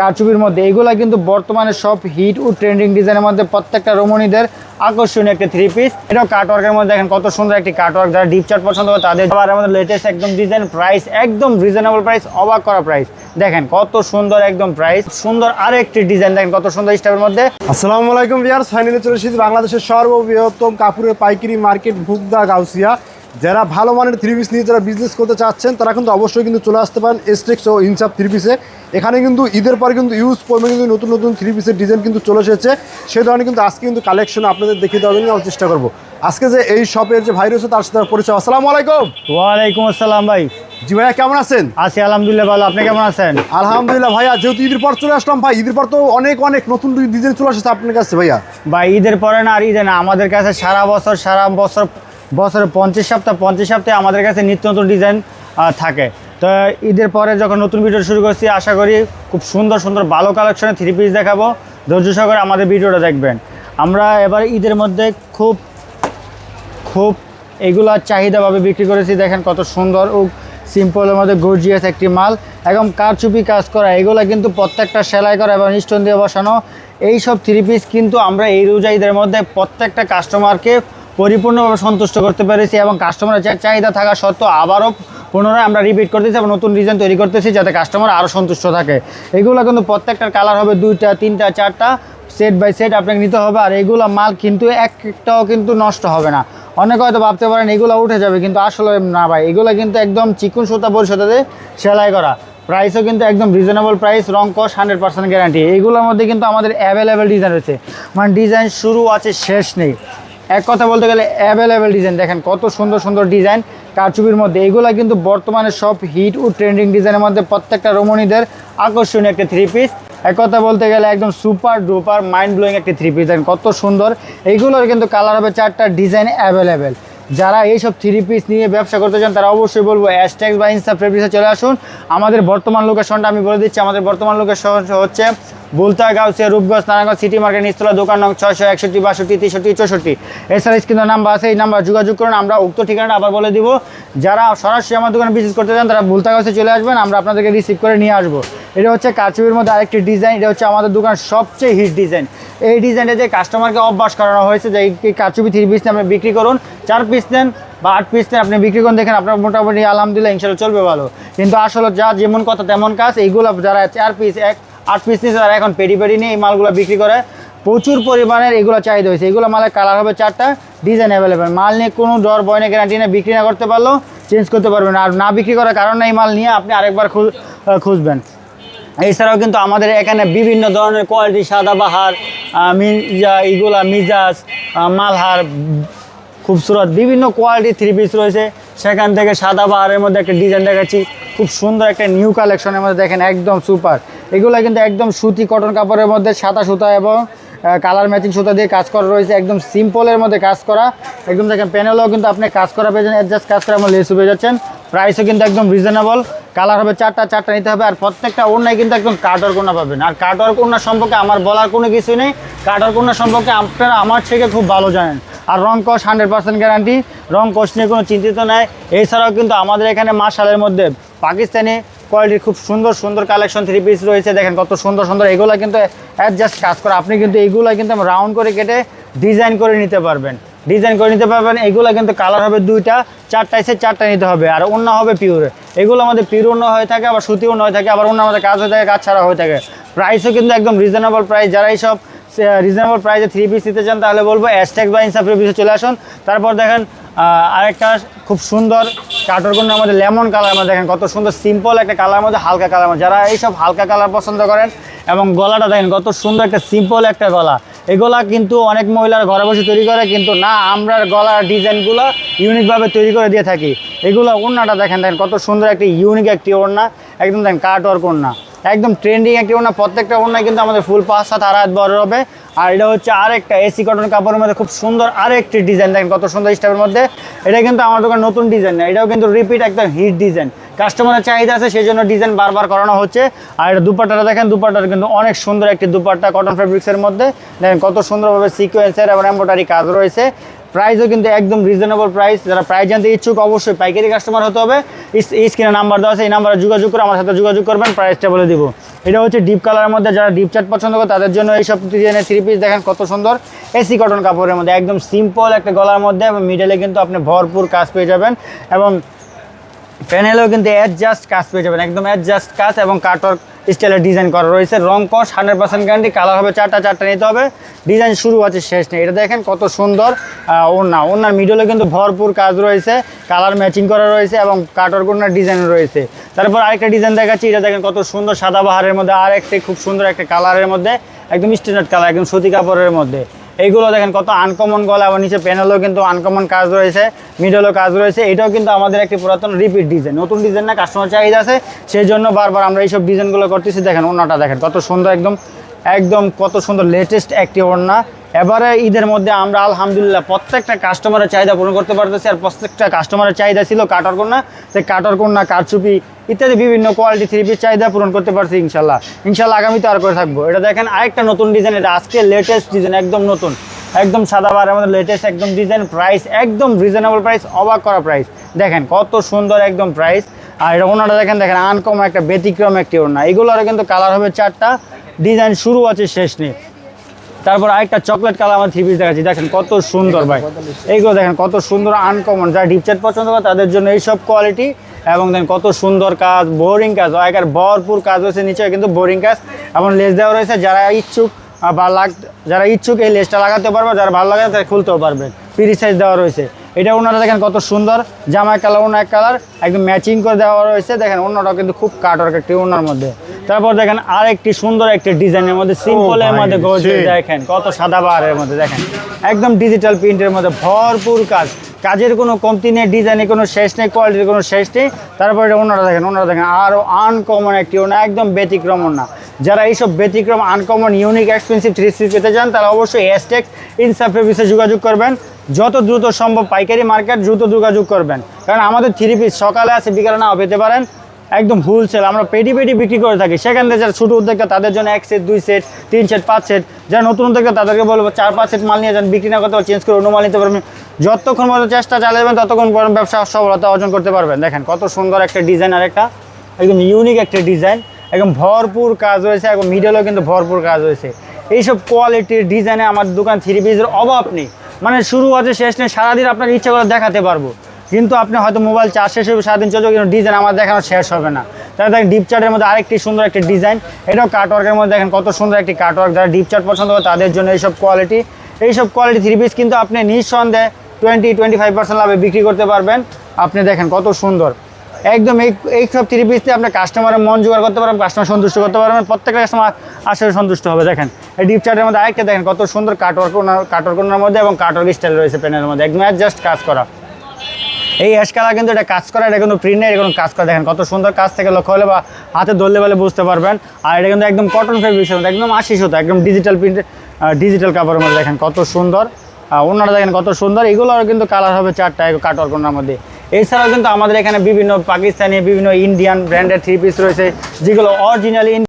কারচুপির মধ্যে। এগুলা কিন্তু বর্তমানে সব হিট ও ট্রেন্ডিং ডিজাইনের মধ্যে প্রত্যেকটা রমণীদের আকর্ষণীয় একটা থ্রি পিস এটাও কাটওয়ার্কের মধ্যে দেখেন কত সুন্দর একটি কাটওয়ার্ক যারা ডিপ চার্ট পছন্দ করে তাদের আবার আমাদের লেটেস্ট একদম ডিজাইন প্রাইস একদম রিজনেবল প্রাইস অবাক করা প্রাইস দেখেন কত সুন্দর একদম প্রাইস সুন্দর আরও একটি ডিজাইন দেখেন কত সুন্দর স্টাফের মধ্যে। আসসালামু আলাইকুম ভিয়ার্স ফাইনালি চলে এসেছি বাংলাদেশের সর্ববৃহত্তম কাপুরের পাইকারি মার্কেট ভুগদা, গাউসিয়া। যারা ভালো মানের থ্রি পিস নিয়ে যারা বিজনেস করতে চাচ্ছেন তারা কিন্তু অবশ্যই কিন্তু চলে আসতে পারেন এস্টেক্স ও ইনসাপ থ্রি পিসে এখানে কিন্তু ঈদের পর কিন্তু ইউজ পর্বে কিন্তু নতুন নতুন থ্রি পিসের ডিজাইন কিন্তু চলে এসেছে। সেই ধরনের কিন্তু আজকে কিন্তু কালেকশন আপনাদের দেখিয়ে দেওয়ার জন্য আমরা চেষ্টা করব। আজকে যে এই শপের যে ভাই রয়েছে তার সাথে পরিচয়। আসসালামু আলাইকুম। ওয়ালাইকুম আসসালাম ভাই। জি ভাইয়া কেমন আছেন? আছি আলহামদুলিল্লাহ ভালো। আপনি কেমন আছেন? আলহামদুলিল্লাহ ভাইয়া যেহেতু ঈদের পর চলে আসলাম ভাই ঈদের পর তো অনেক অনেক নতুন ডিজাইন চলে আসছে আপনার কাছে ভাইয়া। বা ঈদের পরে না আর ঈদে না আমাদের কাছে সারা বছর সারা বছর বছরে পঞ্চাশ সপ্তাহ, পঞ্চাশ সপ্তাহে আমাদের কাছে নিত্য নতুন ডিজাইন থাকে। তো ঈদের পরে যখন নতুন ভিডিও শুরু করছি, আশা করি খুব সুন্দর সুন্দর, ভালো কালেকশনের থ্রি পিস দেখাবো। ধৈর্য সহকারে আমাদের ভিডিওটা দেখবেন। আমরা এবার ঈদের মধ্যে খুব খুব এগুলা চাহিদাভাবে বিক্রি করেছি। দেখেন কত সুন্দর ও সিম্পলের মধ্যে গর্জিয়াস একটি মাল একদম কারচুপি কাজ করা, এগুলো কিন্তু প্রত্যেকটা সেলাই করা এবং স্টোন দিয়ে বসানো। এই সব থ্রি পিস কিন্তু আমরা এই রোজা ঈদের মধ্যে প্রত্যেকটা কাস্টমারকে পরিপূর্ণভাবে সন্তুষ্ট করতে পেরেছি এবং কাস্টমারের চাহিদা থাকা সত্ত্বেও আবারও পুনরায় আমরা রিপিট করতেছি এবং নতুন ডিজাইন তৈরি করতেছি যাতে কাস্টমার আরও সন্তুষ্ট থাকে। এগুলো কিন্তু প্রত্যেকটার কালার হবে দুইটা, তিনটা, চারটা। সেট বাই সেট আপনাকে নিতে হবে আর এগুলো মাল কিন্তু এক একটাও কিন্তু নষ্ট হবে না। অনেকে হয়তো ভাবতে পারেন এগুলো উঠে যাবে কিন্তু আসলে না ভাই, এগুলো কিন্তু একদম চিকুন সুতা পরিষদে সেলাই করা। প্রাইসও কিন্তু একদম রিজনেবল প্রাইস রং কস হান্ড্রেড পার্সেন্ট গ্যারান্টি এইগুলোর মধ্যে কিন্তু আমাদের অ্যাভেলেবেল ডিজাইন রয়েছে। মানে ডিজাইন শুরু আছে, শেষ নেই। এক কথা বলতে গেলে অ্যাভেলেবেল ডিজাইন দেখেন কত সুন্দর সুন্দর ডিজাইন কারচুপির মধ্যে। এগুলো কিন্তু বর্তমানে সব হিট ও ট্রেন্ডিং ডিজাইনের মধ্যে প্রত্যেকটা রমণীদের আকর্ষণীয় একটা থ্রি পিস এক কথা বলতে গেলে একদম সুপার ডুপার মাইন্ড ব্লোয়িং একটা থ্রি পিস কত সুন্দর। এইগুলোর কিন্তু কালার হবে চারটা ডিজাইন অ্যাভেলেবেল যারা এইসব থ্রি পিস নিয়ে ব্যবসা করতে চান, তারা অবশ্যই বলব অ্যাশট্যাক্স বা ইনস্টা ফেব্রিক্সে চলে আসুন। আমাদের বর্তমান লোকেশনটা আমি বলে দিচ্ছি। আমাদের বর্তমান লোকেশন হচ্ছে বুলতা গাউসিয়া রূপগঞ্জ, নারায়ণগঞ্জ সিটি মার্কেট, নিচতলা দোকান নং ছয়শো একষট্টি, বাষট্টি, তেষট্টি, চৌষট্টি। এছাড়া স্ক্রিনের নাম্বার আছে, এই নাম্বার যোগাযোগ করুন, আমরা উক্ত ঠিকানাটা আবার বলে দিব। যারা সরাসরি আমার দোকানে বিজনেস করতে চান, তারা বুলতা গাউসে চলে আসবেন, আমরা আপনাদেরকে রিসিভ করে নিয়ে আসব। এটা হচ্ছে কাচুবির মধ্যে আরেকটি ডিজাইন এটা হচ্ছে আমাদের দোকানের সবচেয়ে হিট ডিজাইন এই ডিজাইনটা যে কাস্টমারকে অভ্যাস করানো হয়েছে, যে এই কাচুবি থ্রি পিস আপনি বিক্রি করুন, চার পিস নেন বা আট পিস নেন, আপনি বিক্রি করুন, দেখেন আপনার মোটামুটি আলহামদুলিল্লাহ ইনশাল্লাহ চলবে ভালো। কিন্তু আসলে যা যেমন কথা, তেমন কাজ, এইগুলো যারা চার পিস এক আট পিস নিচ্ছে তারা এখন পেডি পেডি নিয়ে এই মালগুলো বিক্রি করে প্রচুর পরিমাণের এগুলো চাহিদা হয়েছে। এগুলো মালের কালার হবে চারটা ডিজাইন অ্যাভেলেবেল মাল নিয়ে কোনো ডর বয় না গ্যারান্টি না বিক্রি না করতে পারলেও চেঞ্জ করতে পারবেন। আর না বিক্রি করার কারণে এই মাল নিয়ে, আপনি আরেকবার খুঁজবেন। এছাড়াও কিন্তু আমাদের এখানে বিভিন্ন ধরনের কোয়ালিটি সাদা বাহার মির্জা ইগুলা মিজাজ মালহার খুবসুরত বিভিন্ন কোয়ালিটি থ্রি পিস রয়েছে। সেখান থেকে সাদা বাহারের মধ্যে একটা ডিজাইন দেখাচ্ছি। খুব সুন্দর একটা নিউ কালেকশনের মধ্যে দেখেন, একদম সুপার এগুলো কিন্তু একদম সুতি কটন কাপড়ের মধ্যে সাদা সুতা এবং কালার ম্যাচিং সুতা দিয়ে কাজ করা রয়েছে, একদম সিম্পলের মধ্যে কাজ করা। একদম দেখেন প্যানেলও কিন্তু আপনি কাজ করা পেয়েছেন অ্যাডজাস্ট কাজ করে আমার লেসও পেয়ে যাচ্ছেন। প্রাইসও কিন্তু একদম রিজনেবল কালার হবে চারটা চারটা নিতে হবে, আর প্রত্যেকটা ওড়নায় কিন্তু একদম কাটওয়ার কোনা পাবেন। আর কাটওয়ার কোনা সম্পর্কে আমার বলার কোনো কিছু নেই। কাটওয়ার কোনা সম্পর্কে আপনারা আমার থেকে খুব ভালো জানেন। আর রং কস হান্ড্রেড পার্সেন্ট গ্যারান্টি রং কস নিয়ে কোনো চিন্তিত নাই। এছাড়াও কিন্তু আমাদের এখানে মাসালের মধ্যে পাকিস্তানি কোয়ালিটির খুব সুন্দর সুন্দর কালেকশন থ্রি পিস রয়েছে। দেখেন কত সুন্দর সুন্দর। এগুলো কিন্তু অ্যাডজাস্ট কাজ করে। আপনি কিন্তু এইগুলো কিন্তু রাউন্ড করে কেটে ডিজাইন করে নিতে পারবেন। ডিজাইন করে নিতে পারবেন। এগুলো কিন্তু কালার হবে দুইটা চারটা এসে চারটা নিতে হবে। আর অন্য হবে পিওরে এগুলো আমাদের পিওর অন্য হয়ে থাকে, আবার সুতি অন্য হয়ে থাকে, আবার অন্য আমাদের কাজ হয়ে থাকে, কাজ ছাড়া হয়ে থাকে। প্রাইসও কিন্তু একদম রিজনেবল প্রাইস যারা এইসব রিজনেবল প্রাইসে থ্রি পিস নিতে চান, তাহলে বলব অ্যাস্ট্যাক বা ইনসাফ পিসে চলে আসুন। তারপর দেখেন আরেকটা খুব সুন্দর কাটরগুলো আমাদের লেমন কালার মধ্যে দেখেন, কত সুন্দর সিম্পল একটা কালার মধ্যে, হালকা কালার মধ্যে। যারা এইসব হালকা কালার পছন্দ করেন এবং গলাটা দেখেন, কত সুন্দর একটা সিম্পল একটা গলা। এগুলা কিন্তু অনেক মহিলারা ঘরে বসে তৈরি করে, কিন্তু না আমরা গলার ডিজাইনগুলো ইউনিকভাবে তৈরি করে দিয়ে থাকি। এগুলো ওড়নাটা দেখেন দেখেন কত সুন্দর একটি ইউনিক একটি ওড়না। একদম দেখেন কাট ওয়ার্ক ওড়না একদম ট্রেন্ডিং একটি ওনা প্রত্যেকটা ওনায় কিন্তু আমাদের ফুল পাঁচ সাত আড়াই বড় হবে। আর এটা হচ্ছে আরেকটা এসি কটন কাপড়ের মধ্যে খুব সুন্দর আরেকটি ডিজাইন দেখেন কত সুন্দর স্টাইলের মধ্যে। এটা কিন্তু আমার দোকান নতুন ডিজাইন না, এটাও কিন্তু রিপিট একদম হিট ডিজাইন কাস্টমারের চাহিদা আছে সেই জন্য ডিজাইন বারবার করানো হচ্ছে। আর এটা দুপাট্টাটা দেখেন দুপাট্টাটা কিন্তু অনেক সুন্দর একটি দুপাট্টা কটন ফেব্রিক্সের মধ্যে। দেখেন কত সুন্দরভাবে সিকোয়েন্সের এবং এম্ব্রয়ডারি কাজ রয়েছে। প্রাইসও কিন্তু একদম রিজনেবল প্রাইস যারা প্রাইস জানতে ইচ্ছুক, অবশ্যই পাইকারি কাস্টমার হতে হবে। স্ক্রিনে নাম্বার দেওয়া আছে, এই নাম্বারে যোগাযোগ করে আমার সাথে যোগাযোগ করবেন প্রাইসটা বলে দিব। এটা হচ্ছে ডিপ কালারের মধ্যে, যারা ডিপ চার্ট পছন্দ করে, তাদের জন্য এইসব ডিজাইনের থ্রি পিস দেখেন কত সুন্দর এসি কটন কাপড়ের মধ্যে, একদম সিম্পল একটা গলার মধ্যে এবং মিডলে কিন্তু আপনি ভরপুর কাজ পেয়ে যাবেন। এবং প্যানেলেও কিন্তু অ্যাডজাস্ট কাজ পেয়ে যাবেন। একদম অ্যাডজাস্ট কাজ এবং কাটওয়ার্ক স্টাইলের ডিজাইন করা রয়েছে। রং কস হান্ড্রেড পার্সেন্ট গ্যারান্টি কালার হবে চারটা চারটা নিতে হবে। ডিজাইন শুরু আছে শেষ নেই। এটা দেখেন কত সুন্দর আহ, ওড়না। ওড়নার মিডলে কিন্তু ভরপুর কাজ রয়েছে। কালার ম্যাচিং করা রয়েছে এবং কাটওয়ার্ক ওড়নার ডিজাইন রয়েছে। তারপর আরেকটা ডিজাইন দেখাচ্ছি। এটা দেখেন কত সুন্দর সাদা বাহারের মধ্যে। আর একটি খুব সুন্দর একটা কালারের মধ্যে একদম স্ট্যান্ডার্ড কালার একদম সুতি কাপড়ের মধ্যে। এইগুলো দেখেন কত আনকমন গলা আবার নিচে প্যানেলও কিন্তু আনকমন কাজ রয়েছে মিডলও কাজ রয়েছে। এটাও কিন্তু আমাদের একটি পুরাতন রিপিট ডিজাইন নতুন ডিজাইন না কাস্টমার চাহিদা আছে সেই জন্য বারবার আমরা এইসব ডিজাইনগুলো করতেছি। দেখেন ওনাটা দেখেন, কত সুন্দর একদম একদম কত সুন্দর লেটেস্ট একটি ওড়না। এবারে ঈদের মধ্যে আমরা আলহামদুলিল্লাহ প্রত্যেকটা কাস্টমারের চাহিদা পূরণ করতে পারতেছি আর প্রত্যেকটা কাস্টমারের চাহিদা ছিল কাটার কন্যা। সেই কাটার কন্যা, কারচুপি ইত্যাদি বিভিন্ন কোয়ালিটি থ্রি পিস চাহিদা পূরণ করতে পারছি ইনশাল্লাহ। ইনশাল্লাহ আগামীতে আর করে থাকব। এটা দেখেন আরেকটা নতুন ডিজাইন এটা আজকে লেটেস্ট ডিজাইন একদম নতুন। একদম সাদা বারের মধ্যে লেটেস্ট একদম ডিজাইন প্রাইস একদম রিজনেবল প্রাইস অবাক করা প্রাইস দেখেন কত সুন্দর একদম প্রাইস আর এটা ওনাটা দেখেন দেখেন আনকম একটা ব্যতিক্রম একটি ওনা এগুলোর কিন্তু কালার হবে চারটা। ডিজাইন শুরু আছে শেষ নেই। তারপর আরেকটা চকলেট কালার আমার থ্রি পিস দেখাচ্ছি। দেখেন কত সুন্দর ভাই। এইগুলো দেখেন কত সুন্দর আনকমন যারা ডিপ চ্যাট পছন্দ করে তাদের জন্য এইসব কোয়ালিটি এবং দেখেন কত সুন্দর কাজ বোরিং কাজ। একার ভরপুর কাজ রয়েছে, নিচে কিন্তু বোরিং কাজ এবং লেস দেওয়া রয়েছে। যারা ইচ্ছুক বা লাগ যারা ইচ্ছুক এই লেসটা লাগাতে পারবে, যারা ভালো লাগে তারা খুলতেও পারবে। ফ্রি সাইজ দেওয়া রয়েছে। এটা ওনারা দেখেন কত সুন্দর, জামা কালার এক কালার একদম ম্যাচিং করে দেওয়া রয়েছে। দেখেন অন্যটাও কিন্তু খুব কাটর একটি ওনার মধ্যে। তারপর দেখেন আরেকটি সুন্দর একটি ডিজাইনের মধ্যে সিম্পলের মধ্যে গর্জিয়াস দেখেন কত সাদা বাহারের মধ্যে দেখেন। একদম ডিজিটাল প্রিন্টের মধ্যে ভরপুর কাজ। কাজের কোনো কমতি নেই ডিজাইনের কোনো শেষ নেই কোয়ালিটির কোনো শেষ নেই। তারপরে ওনারা দেখেন ওনারা দেখেন আরও আনকমন একটি ওনা একদম ব্যতিক্রম না যারা এইসব ব্যতিক্রম uncommon unique expensive three piece পেতে চান তারা অবশ্যই হ্যাশট্যাগ ইনসাফের বিষয়ে যোগাযোগ করবেন। যত দ্রুত সম্ভব পাইকারি মার্কেট দ্রুত যোগাযোগ করবেন। কারণ আমাদের থ্রি পিস সকালে আছে বিকালে নাও পেতে পারেন। একদম হোলসেল আমরা পেটি পেটি বিক্রি করে থাকি। সেখান থেকে যারা ছোটো উদ্যোক্তা, তাদের জন্য এক সেট দুই সেট তিন সেট পাঁচ সেট যারা নতুন উদ্যোক্তা, তাদেরকে বলব চার, পাঁচ সেট মাল নিয়ে যান, বিক্রি না করতে চেঞ্জ করে অন্য মাল নিতে পারবেন। যতক্ষণ পর্যন্ত চেষ্টা চালিয়ে যাবেন ততক্ষণ পর্যন্ত ব্যবসা সফলতা অর্জন করতে পারবেন। দেখেন, কত সুন্দর একটা ডিজাইন আর একটা একদম ইউনিক একটা ডিজাইন একদম ভরপুর কাজ রয়েছে এবং মিডলেও কিন্তু ভরপুর কাজ রয়েছে এইসব কোয়ালিটির ডিজাইনে আমার দোকান থ্রি পিসের অভাব নেই। মানে শুরু আছে, শেষ নেই, সারাদিন আপনার ইচ্ছা করে দেখাতে পারব। কিন্তু আপনি হয়তো মোবাইল চার্জ শেষ হবে সারাদিন চলবে, কিন্তু ডিজাইন আমার দেখানো শেষ হবে না। তাহলে দেখেন ডিপ চার্টের মধ্যে আরেকটি সুন্দর একটি ডিজাইন এটাও কাটওয়ার্কের মধ্যে দেখেন কত সুন্দর একটি কাটওয়ার্ক যারা ডিপ চার্ট পছন্দ করে তাদের জন্য এইসব কোয়ালিটি এইসব কোয়ালিটি থ্রি পিস কিন্তু আপনি নিঃসন্দেহে টোয়েন্টি টোয়েন্টি ফাইভ পার্সেন্ট লাভে বিক্রি করতে পারবেন। আপনি দেখেন কত সুন্দর। একদম এই এইসব থ্রি পিস দিয়ে আপনি কাস্টমারের মন জোগাড় করতে পারবেন কাস্টমার সন্তুষ্ট করতে পারবেন, প্রত্যেকটা কাস্টমার আসলে সন্তুষ্ট হবে। দেখেন, এই ডিপ চার্টের মধ্যে আরেকটা দেখেন কত সুন্দর কাটওয়ার্ক কাটওয়ার্ক মধ্যে এবং কাটওয়ার্ক স্টাইল রয়েছে পেনের মধ্যে। একদম জাস্ট কাজ করা। এই অ্যাশ কালার কিন্তু এটা কাজ করা, এটা কিন্তু প্রিন্ট নেই, এটা কোনো কাজ করা। দেখেন কত সুন্দর কাজ থেকে লক্ষ্য হলে বা হাতে ধরলে বলে বুঝতে পারবেন। আর এটা কিন্তু একদম কটন ফেব্রিক্সের মধ্যে একদম আশি সুতো একদম ডিজিটাল প্রিন্ট ডিজিটাল কাপড়ের মধ্যে দেখেন কত সুন্দর। অন্যটা দেখেন কত সুন্দর। এগুলোর কিন্তু কালার হবে চারটা কাটওয়ার কোনার মধ্যে। এছাড়াও কিন্তু আমাদের এখানে বিভিন্ন পাকিস্তানি, বিভিন্ন ইন্ডিয়ান ব্র্যান্ডের থ্রি পিস রয়েছে, যেগুলো অরিজিনালি